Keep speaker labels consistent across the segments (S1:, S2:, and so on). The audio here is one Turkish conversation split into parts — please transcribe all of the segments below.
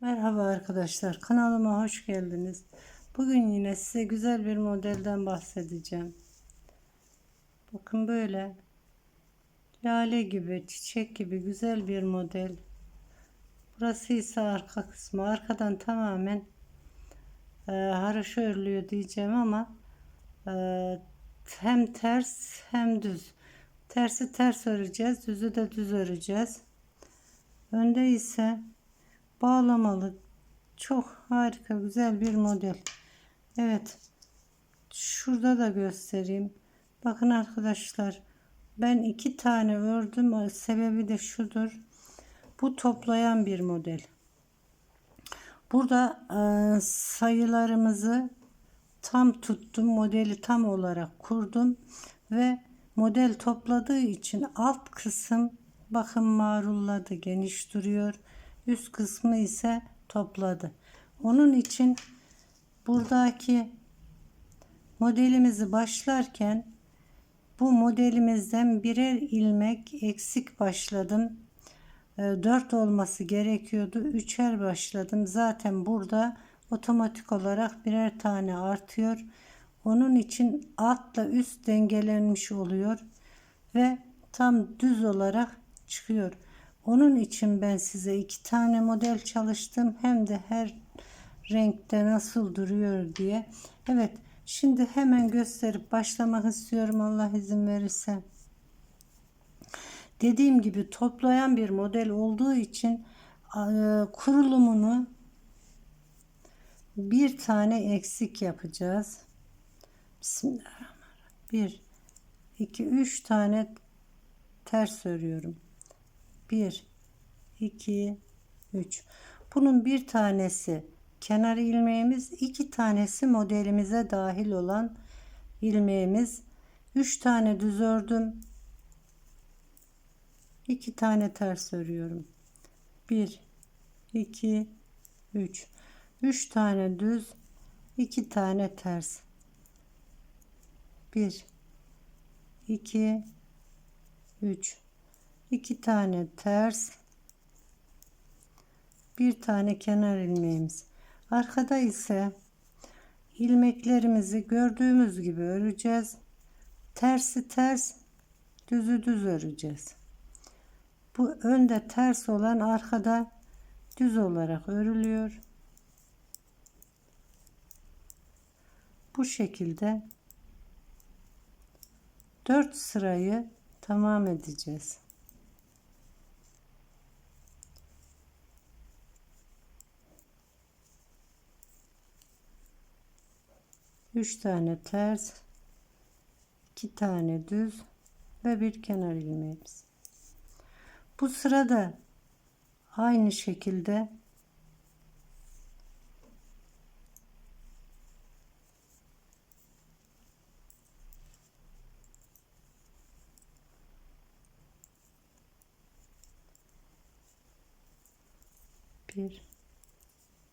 S1: Merhaba arkadaşlar kanalıma hoş geldiniz. Bugün yine size güzel bir modelden bahsedeceğim. Bakın böyle lale gibi çiçek gibi güzel bir model. Burası ise arka kısmı. Arkadan tamamen e, haroşa örülüyor diyeceğim ama e, hem ters hem düz. Tersi ters öreceğiz. Düzü de düz öreceğiz. Önde ise bağlamalı. Çok harika güzel bir model. Evet. Şurada da göstereyim. Bakın arkadaşlar. Ben iki tane ördüm. Sebebi de şudur. Bu toplayan bir model. Burada e, sayılarımızı tam tuttum. Modeli tam olarak kurdum ve model topladığı için alt kısım bakın marulladı geniş duruyor üst kısmı ise topladı. Onun için buradaki modelimizi başlarken bu modelimizden birer ilmek eksik başladım. 4 olması gerekiyordu. Üçer başladım. Zaten burada otomatik olarak birer tane artıyor. Onun için altla üst dengelenmiş oluyor ve tam düz olarak çıkıyor. Onun için ben size iki tane model çalıştım. Hem de her renkte nasıl duruyor diye. Evet şimdi hemen gösterip başlamak istiyorum Allah izin verirse. Dediğim gibi toplayan bir model olduğu için kurulumunu bir tane eksik yapacağız. Bismillahirrahmanirrahim. Bir, iki, üç tane ters örüyorum. 1 2 3 bunun bir tanesi kenar ilmeğimiz iki tanesi modelimize dahil olan ilmeğimiz. 3 tane düz ördüm. 2 tane ters örüyorum. 1 2 3 3 tane düz 2 tane ters. 1 2 3 iki tane ters bir tane kenar ilmeğimiz. Arkada ise ilmeklerimizi gördüğümüz gibi öreceğiz. Tersi ters düzü düz öreceğiz. Bu önde ters olan arkada düz olarak örülüyor. Bu şekilde 4 sırayı tamam edeceğiz. 3 tane ters 2 tane düz ve bir kenar ilmeğimiz. Bu sırada aynı şekilde bir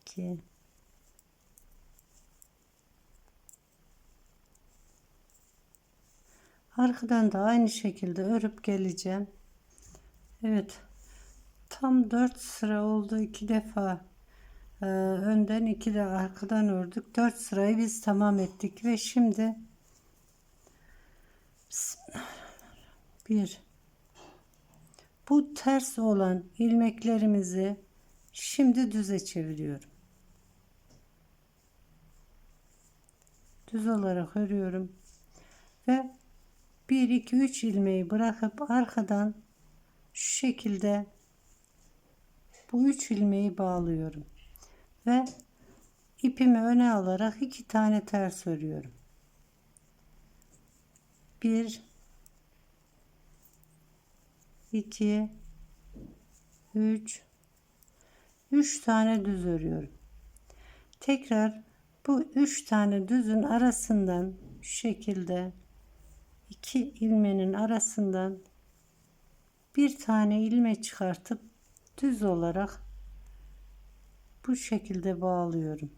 S1: iki Arkadan da aynı şekilde örüp geleceğim. Evet. Tam 4 sıra oldu. 2 defa e, önden 2 de arkadan ördük. 4 sırayı biz tamam ettik ve şimdi bir bu ters olan ilmeklerimizi şimdi düze çeviriyorum. Düz olarak örüyorum ve 1 2 3 ilmeği bırakıp arkadan şu şekilde bu 3 ilmeği bağlıyorum ve ipimi öne alarak iki tane ters örüyorum. 1 2 3 3 tane düz örüyorum. Tekrar bu 3 tane düzün arasından şu şekilde iki ilmenin arasından bir tane ilme çıkartıp düz olarak bu şekilde bağlıyorum.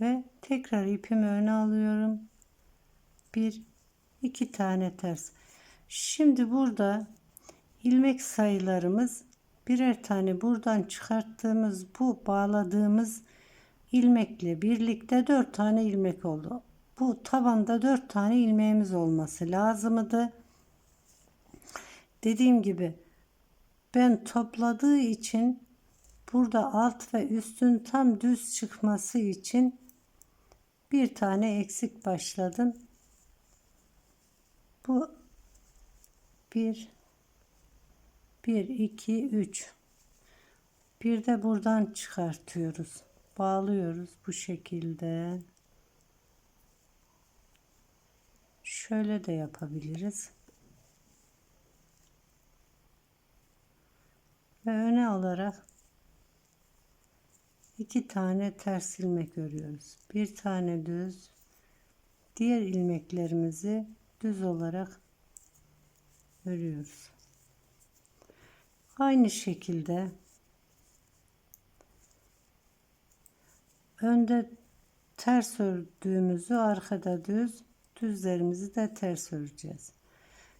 S1: Ve tekrar ipimi öne alıyorum. Bir, iki tane ters. Şimdi burada ilmek sayılarımız birer tane buradan çıkarttığımız bu bağladığımız ilmekle birlikte 4 tane ilmek oldu. Bu tabanda 4 tane ilmeğimiz olması lazımdı. Dediğim gibi ben topladığı için burada alt ve üstün tam düz çıkması için bir tane eksik başladım. Bu 1 1 2 3 bir de buradan çıkartıyoruz. Bağlıyoruz bu şekilde. Şöyle de yapabiliriz. Ve öne alarak iki tane ters ilmek örüyoruz. Bir tane düz. Diğer ilmeklerimizi düz olarak örüyoruz. Aynı şekilde önde ters ördüğümüzü arkada düz düzlerimizi de ters öreceğiz.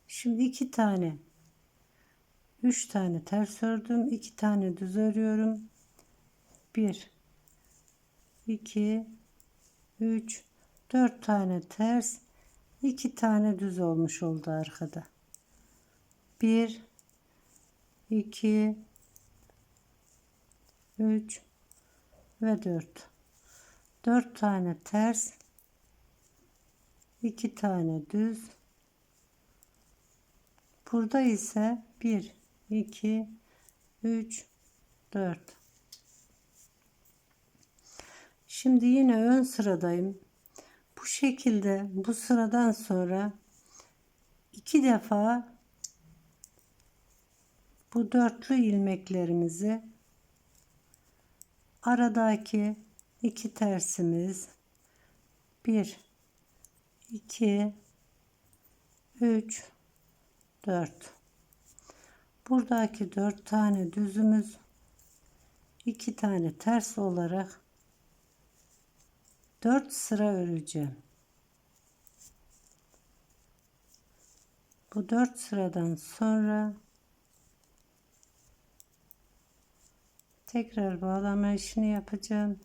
S1: Şimdi iki tane üç tane ters ördüm. iki tane düz örüyorum. Bir, iki, üç, dört tane ters, iki tane düz olmuş oldu arkada. Bir, iki, üç ve dört. Dört tane ters, iki tane düz. Burada ise 1, 2, 3, 4. Şimdi yine ön sıradayım. Bu şekilde bu sıradan sonra iki defa bu dörtlü ilmeklerimizi aradaki iki tersimiz bir 2 3 4 buradaki 4 tane düzümüz 2 tane ters olarak 4 sıra öreceğim. Bu 4 sıradan sonra tekrar bağlama işini yapacağım.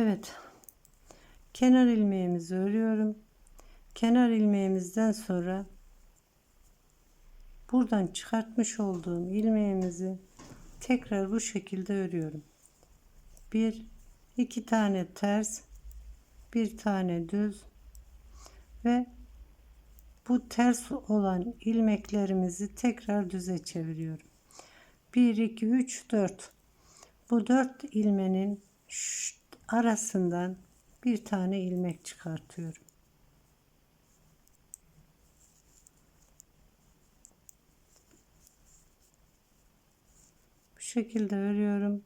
S1: Evet. Kenar ilmeğimizi örüyorum. Kenar ilmeğimizden sonra buradan çıkartmış olduğum ilmeğimizi tekrar bu şekilde örüyorum. Bir, iki tane ters, bir tane düz ve bu ters olan ilmeklerimizi tekrar düze çeviriyorum. 1 2 3 4 bu 4 ilmenin arasından bir tane ilmek çıkartıyorum. Bu şekilde örüyorum.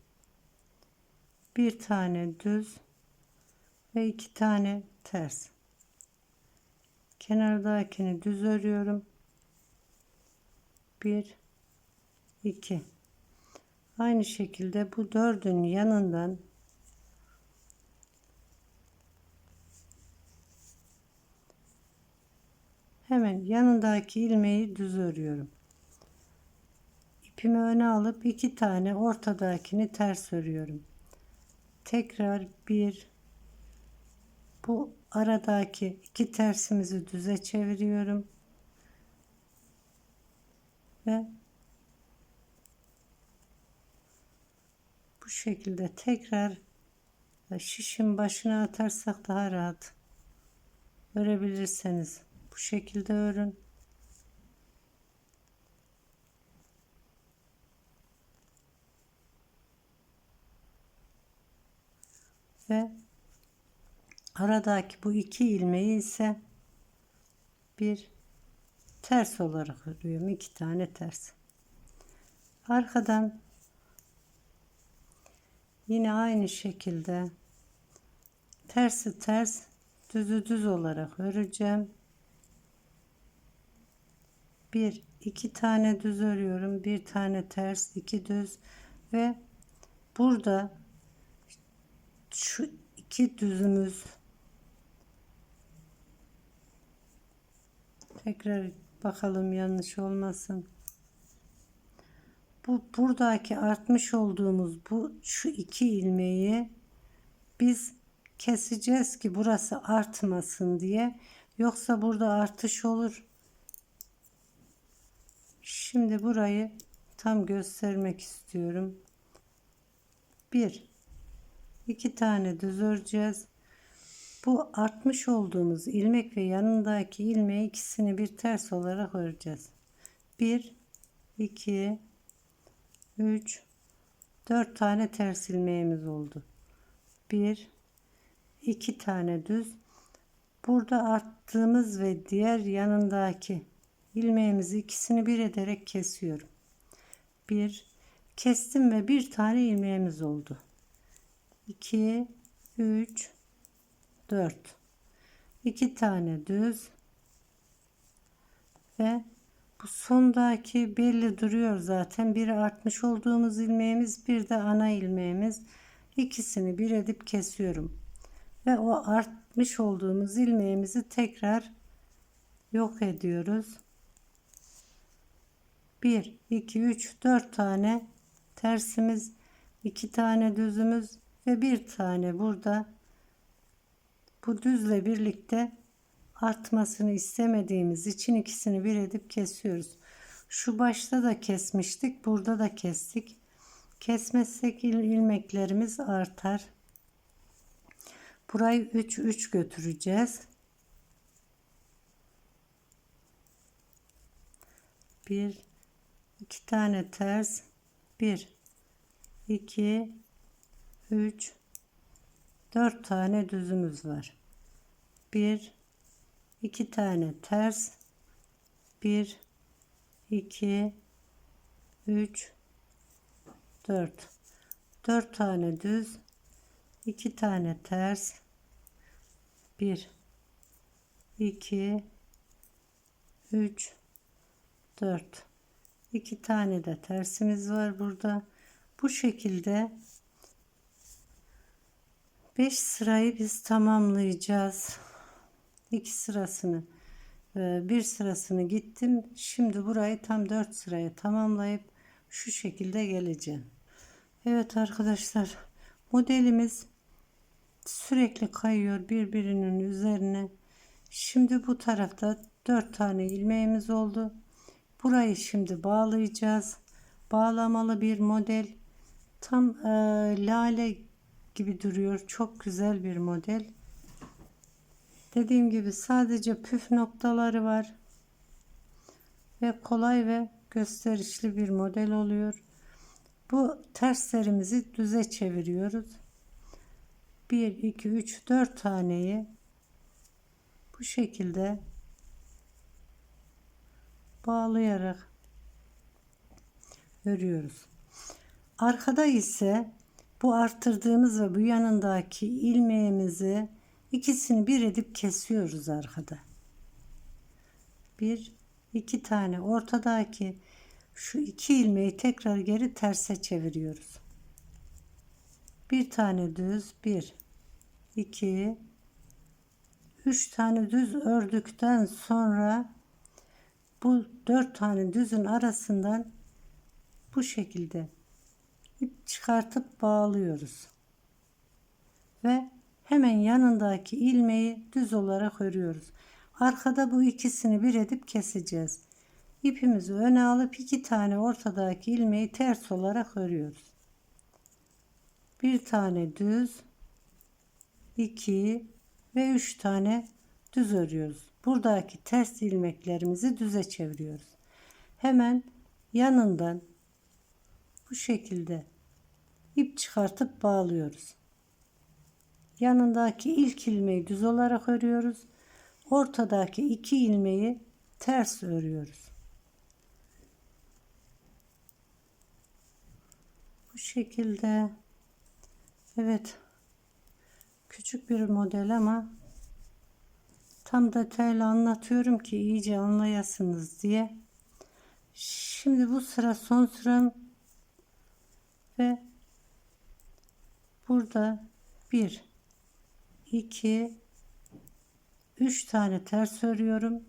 S1: Bir tane düz ve iki tane ters. Kenardakini düz örüyorum. Bir, iki. Aynı şekilde bu dördün yanından hemen yanındaki ilmeği düz örüyorum. İpimi öne alıp iki tane ortadakini ters örüyorum. Tekrar bir bu aradaki iki tersimizi düze çeviriyorum. Ve bu şekilde tekrar şişin başına atarsak daha rahat örebilirseniz bu şekilde örün. Ve aradaki bu iki ilmeği ise bir ters olarak örüyorum. iki tane ters. Arkadan yine aynı şekilde tersi ters düzü düz olarak öreceğim. Bir iki tane düz örüyorum. Bir tane ters iki düz. Ve burada şu iki düzümüz tekrar bakalım yanlış olmasın. Bu buradaki artmış olduğumuz bu şu iki ilmeği biz keseceğiz ki burası artmasın diye. Yoksa burada artış olur Şimdi burayı tam göstermek istiyorum. Bir, iki tane düz öreceğiz. Bu artmış olduğumuz ilmek ve yanındaki ilmeği ikisini bir ters olarak öreceğiz. Bir, iki, üç, dört tane ters ilmeğimiz oldu. Bir, iki tane düz. Burada arttığımız ve diğer yanındaki ilmeğimizi ikisini bir ederek kesiyorum. Bir kestim ve bir tane ilmeğimiz oldu. 2 3 4 2 tane düz ve bu sondaki belli duruyor zaten. Biri artmış olduğumuz ilmeğimiz, bir de ana ilmeğimiz. İkisini bir edip kesiyorum. Ve o artmış olduğumuz ilmeğimizi tekrar yok ediyoruz. 1 2 3 4 tane tersimiz 2 tane düzümüz ve bir tane burada bu düzle birlikte artmasını istemediğimiz için ikisini bir edip kesiyoruz. Şu başta da kesmiştik. Burada da kestik. Kesmezsek il ilmeklerimiz artar. Burayı 3 3 götüreceğiz. 1 2 tane ters. 1 2 3 4 tane düzümüz var. 1 2 tane ters. 1 2 3 4 4 tane düz 2 tane ters. 1 2 3 4 iki tane de tersimiz var burada. Bu şekilde 5 sırayı biz tamamlayacağız. İki sırasını e, bir sırasını gittim. Şimdi burayı tam 4 sıraya tamamlayıp şu şekilde geleceğim. Evet arkadaşlar modelimiz sürekli kayıyor birbirinin üzerine. Şimdi bu tarafta 4 tane ilmeğimiz oldu Burayı şimdi bağlayacağız. Bağlamalı bir model. Tam e, lale gibi duruyor. Çok güzel bir model. Dediğim gibi sadece püf noktaları var. Ve kolay ve gösterişli bir model oluyor. Bu terslerimizi düze çeviriyoruz. 1 2 3 4 taneyi bu şekilde bağlayarak örüyoruz. Arkada ise bu arttırdığımız ve bu yanındaki ilmeğimizi ikisini bir edip kesiyoruz arkada. Bir, iki tane ortadaki şu iki ilmeği tekrar geri terse çeviriyoruz. Bir tane düz, bir, iki, üç tane düz ördükten sonra bu dört tane düzün arasından bu şekilde ip çıkartıp bağlıyoruz. Ve hemen yanındaki ilmeği düz olarak örüyoruz. Arkada bu ikisini bir edip keseceğiz. İpimizi öne alıp iki tane ortadaki ilmeği ters olarak örüyoruz. Bir tane düz, iki ve üç tane düz örüyoruz buradaki ters ilmeklerimizi düze çeviriyoruz. Hemen yanından bu şekilde ip çıkartıp bağlıyoruz. Yanındaki ilk ilmeği düz olarak örüyoruz. Ortadaki iki ilmeği ters örüyoruz. Bu şekilde evet küçük bir model ama Tam detaylı anlatıyorum ki iyice anlayasınız diye. Şimdi bu sıra son sıram ve burada 1 2 3 tane ters örüyorum.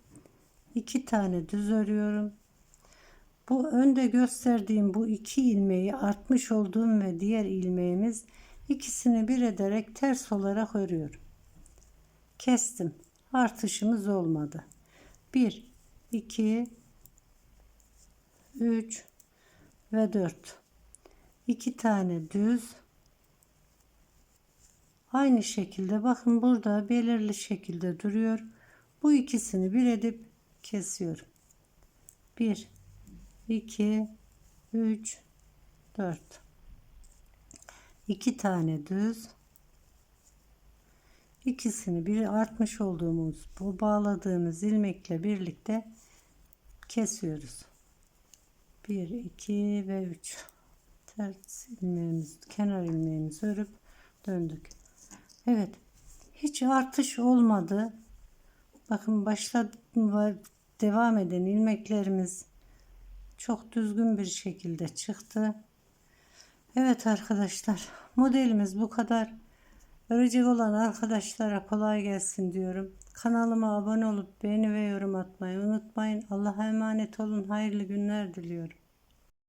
S1: 2 tane düz örüyorum. Bu önde gösterdiğim bu iki ilmeği artmış olduğum ve diğer ilmeğimiz ikisini bir ederek ters olarak örüyorum. Kestim. Artışımız olmadı. 1 2 3 ve 4 2 tane düz. Aynı şekilde bakın burada belirli şekilde duruyor. Bu ikisini bir edip kesiyorum. 1 2 3 4 2 tane düz ikisini bir artmış olduğumuz bu bağladığımız ilmekle birlikte kesiyoruz. 1 2 ve 3 ters ilmeğimiz kenar ilmeğimizi örüp döndük. Evet hiç artış olmadı. Bakın başladı devam eden ilmeklerimiz çok düzgün bir şekilde çıktı. Evet arkadaşlar modelimiz bu kadar örecek olan arkadaşlara kolay gelsin diyorum. Kanalıma abone olup beğeni ve yorum atmayı unutmayın. Allah'a emanet olun. Hayırlı günler diliyorum